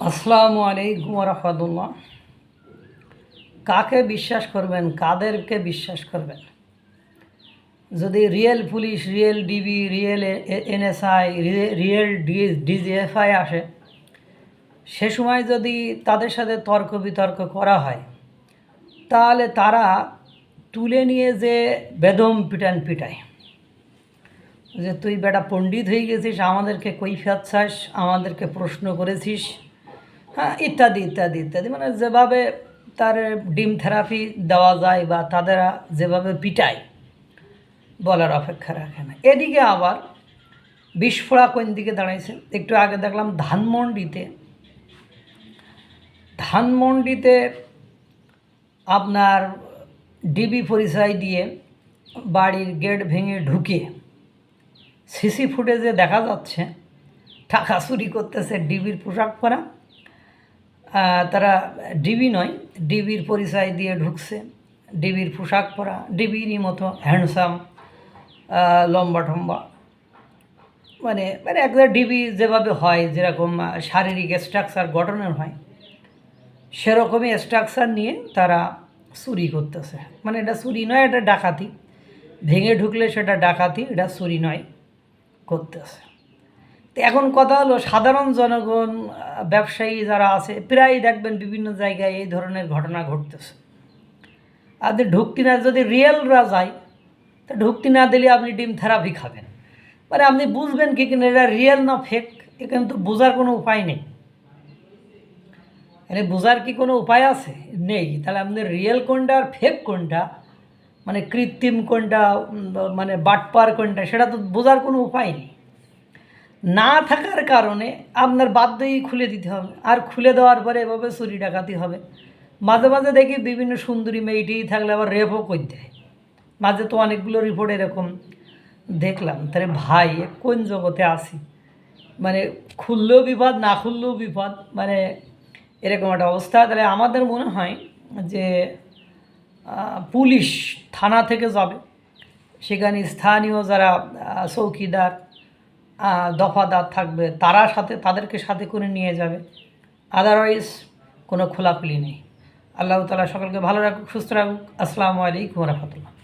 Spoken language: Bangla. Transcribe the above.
আসসালামু আলাইকুম রহমতুল্লাহ কাকে বিশ্বাস করবেন? কাদেরকে বিশ্বাস করবেন? যদি real police, real DB, real NSI real DGFI আসে, সে সময় যদি তাদের সাথে তর্ক বিতর্ক করা হয়, তাহলে তারা তুলে নিয়ে যে বেদম পিটান পিটায়। যে তুই বেটা পণ্ডিত হয়ে গেছিস, আমাদেরকে কৈফিয়ত চাস, আমাদেরকে প্রশ্ন করেছিস হ্যাঁ ইত্যাদি ইত্যাদি ইত্যাদি। মানে যেভাবে তার ডিম থেরাপি দেওয়া যায় বা তাদেরা যেভাবে পিটায় বলার অপেক্ষা রাখে না। এদিকে আবার বিস্ফোরা কোন দিকে দাঁড়াইছে? একটু আগে দেখলাম ধানমন্ডিতে। ধানমন্ডিতে আপনার ডিবি পরিচয় দিয়ে বাড়ির গেট ভেঙে ঢুকে সিসি ফুটেজে দেখা যাচ্ছে, টাকা চুরি করতেছে ডিবির পোশাক পরা। তারা ডিবি নয় ডিবির পরিচয় দিয়ে ঢুকছে ডিবির পোশাক পরা ডিবিরই মতো হ্যান্ডসাম লম্বা টম্বা মানে মানে একদম ডিবি যেভাবে হয়, যেরকম শারীরিক স্ট্রাকচার গঠনের হয়, সেরকমই স্ট্রাকচার নিয়ে তারা চুরি করতেছে। মানে এটা চুরি নয়, এটা ডাকাতি। ভেঙে ঢুকলে সেটা ডাকাতি, এটা চুরি নয়, করতেছে। এখন কথা হলো, সাধারণ জনগণ ব্যবসায়ী যারা আছে প্রায় দেখবেন বিভিন্ন জায়গায় এই ধরনের ঘটনা ঘটতেছে। আপনি ঢুকতি না, যদি রিয়েলরা যায়, তা ঢুকতি না দিলে আপনি ডিম থেরাপি খাবেন। মানে আপনি বুঝবেন কি কিনা, এটা রিয়েল না ফেক এখানে তো বোঝার কোনো উপায় নেই। মানে বোঝার কি কোনো উপায় আছে? নেই। তাহলে আপনার রিয়েল কোনটা আর ফেক কোনটা? মানে কৃত্রিম কোনটা মানে বাটপার কোনটা, সেটা তো বোঝার কোনো উপায় নেই। না থাকার কারণে আপনার বাধ্যই খুলে দিতে হবে। আর খুলে দেওয়ার পরে এভাবে চুরি ডাকাতি হবে। মাঝে মাঝে দেখি বিভিন্ন সুন্দরী মেয়েটি থাকলে আবার রেপও করে দেয়। মাঝে তো অনেকগুলো রিপোর্ট এরকম দেখলাম। তাহলে ভাই, কোন জগতে আসি মানে খুললেও বিপদ, না খুললেও বিপদ মানে এরকম একটা অবস্থা। তাহলে আমাদের মনে হয় যে পুলিশ থানা থেকে যাবে। সেখানে স্থানীয় যারা চৌকিদার দফাদার থাকবে, তারা সাথে, তাদেরকে সাথে করে নিয়ে যাবে। আদারওয়াইজ কোনো খোলাখুলি নেই। আল্লাহ তালা সকলকে ভালো রাখুক, সুস্থ রাখুক। আসসালামু আলাইকুম রহমতুল্লাহ।